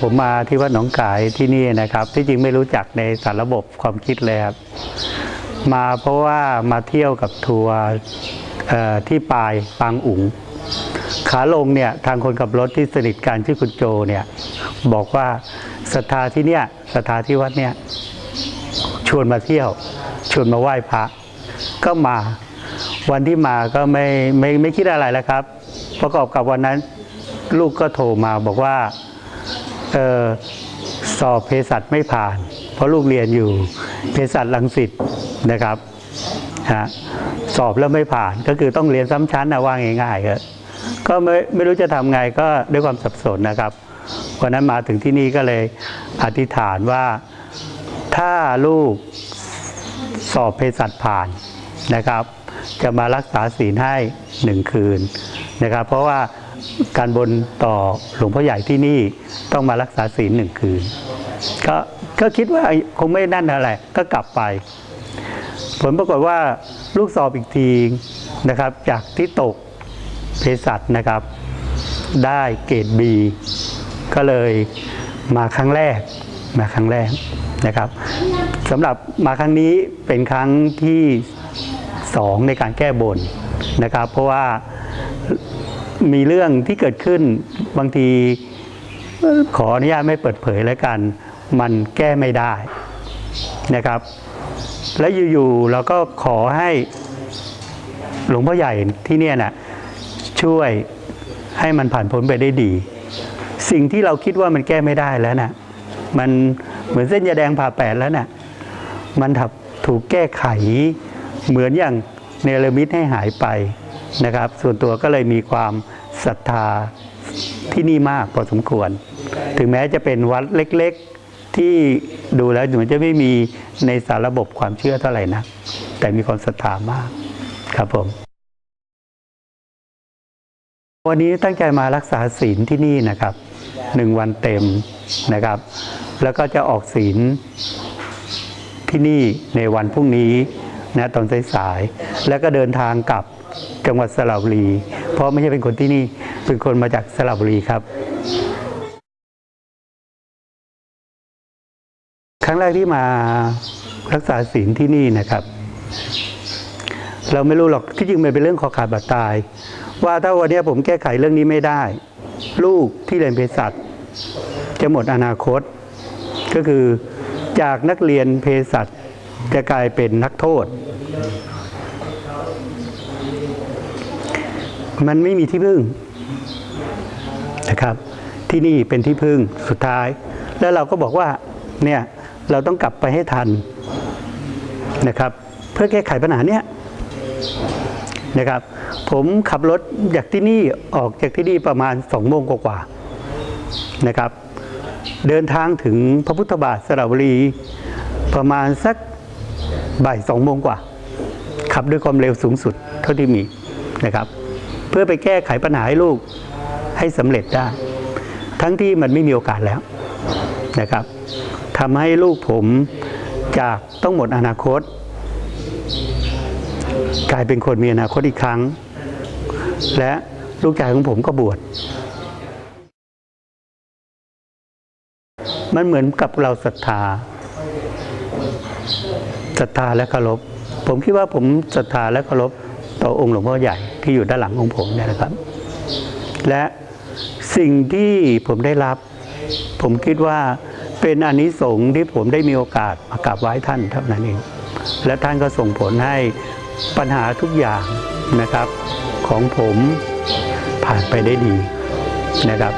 ผมมาที่วัดหนองกายที่นี่นะครับ ที่จริงไม่รู้จักในสารระบบความคิดเลยครับ มาเพราะว่ามาเที่ยวกับทัวร์ที่ปลายปางอุ๋งขาลงเนี่ยทางคนขับรถที่สนิทกันชื่อคุณโจเนี่ยบอกว่าศรัทธาที่เนี่ยศรัทธาที่วัดเนี่ยชวนมาเที่ยว ชวนมาไหว้พระ ก็มาวันที่มาก็ไม่ไม่ไม่คิดอะไรแล้วครับ ประกอบกับวันนั้นลูกก็โทรมาบอกว่า ออสอบเภสัชไม่ผ่าน เพราะลูกเรียนอยู่เภสัชลังสิตนะครับฮะสอบแล้วไม่ผ่านก็คือต้องเรียนซ้ำชั้นนะว่าง่ายๆครับก็ไม่ไม่รู้จะทำไงก็ด้วยความสับสนนะครับวันนั้นมาถึงที่นี่ก็เลยอธิษฐานว่าถ้าลูกสอบเภสัชผ่านนะครับ จะมารักษาศีลให้หนึ่งคืนนะครับ เพราะว่า การบนต่อหลวงพ่อใหญ่ที่นี่ต้องมารักษาศีลหนึ่งคืน ก็ก็คิดว่าคงไม่นั่นอะไรก็กลับไป ผลปรากฏว่าลูกสอบอีกทีนะครับ จากที่ตกเภสัชนะครับ ได้เกรด B ก็เลยมาครั้งแรกมาครั้งแรกนะครับสำหรับมาครั้งนี้เป็นครั้งที่สองในการแก้บนนะครับ เพราะว่า มีเรื่องที่เกิดขึ้นบางทีขออนุญาตไม่เปิดเผยแล้วกัน มันแก้ไม่ได้นะครับ และอยู่ๆเราก็ขอให้หลวงพ่อใหญ่ที่เนี่ยนะช่วยให้มันผ่านพ้นไปได้ดี สิ่งที่เราคิดว่ามันแก้ไม่ได้แล้วนะ่ะมันเหมือนเส้นยาแดงผ่าแปดแล้วนะ่ะมันถูกแก้ไขเหมือนอย่างเนรมิตให้หายไป นะครับ ส่วนตัวก็เลยมีความศรัทธาที่นี่มากพอสมควร ถึงแม้จะเป็นวัดเล็กๆ ที่ดูแล้วเหมือนจะไม่มีในสารระบบความเชื่อเท่าไหร่นะแต่มีความศรัทธามากครับผม วันนี้ตั้งใจมารักษาศีลที่นี่นะครับหนึ่งวันเต็มนะครับ แล้วก็จะออกศีลที่นี่ในวันพรุ่งนี้นะตอนสายๆแล้วก็เดินทางกลับ จังหวัดสระบุรี เพราะไม่ใช่เป็นคนที่นี่เป็นคนมาจากสระบุรีครับ ครั้งแรกที่มารักษาศีลที่นี่นะครับ เราไม่รู้หรอกที่จริงมันเป็นเรื่องขอขาดบาดตาย ว่าถ้าวันนี้ผมแก้ไขเรื่องนี้ไม่ได้ ลูกที่เรียนเภสัชจะหมดอนาคต ก็คือจากนักเรียนเภสัชจะกลายเป็นนักโทษ มันไม่มีที่พึ่งนะครับ ที่นี่เป็นที่พึ่งสุดท้าย แล้วเราก็บอกว่าเนี่ยเราต้องกลับไปให้ทันนะครับ เพื่อแก้ไขปัญหาเนี้ยนะครับ ผมขับรถจากที่นี่ออกจากที่นี่ประมาณสองโมงกว่าๆนะครับ เดินทางถึงพระพุทธบาทสระบุรีประมาณสักบ่ายสองโมงกว่า ขับด้วยความเร็วสูงสุดเท่าที่มีนะครับ เพื่อไปแก้ไขปัญหาให้ลูกให้สำเร็จได้ ทั้งที่มันไม่มีโอกาสแล้วนะครับทำให้ลูกผมจากต้องหมดอนาคต กลายเป็นคนมีอนาคตอีกครั้ง และลูกชายของผมก็บวชมันเหมือนกับเราศรัทธาศรัทธาและเคารพผมคิดว่าผมศรัทธาและเคารพ ต่อองค์หลวงพ่อใหญ่ที่อยู่ด้านหลังของผมเนี่ยนะครับ และสิ่งที่ผมได้รับ ผมคิดว่าเป็นอานิสงส์ที่ผมได้มีโอกาสมากราบไหว้ท่านเท่านั้นเองและท่านก็ส่งผลให้ปัญหาทุกอย่างนะครับของผมผ่านไปได้ดีนะครับ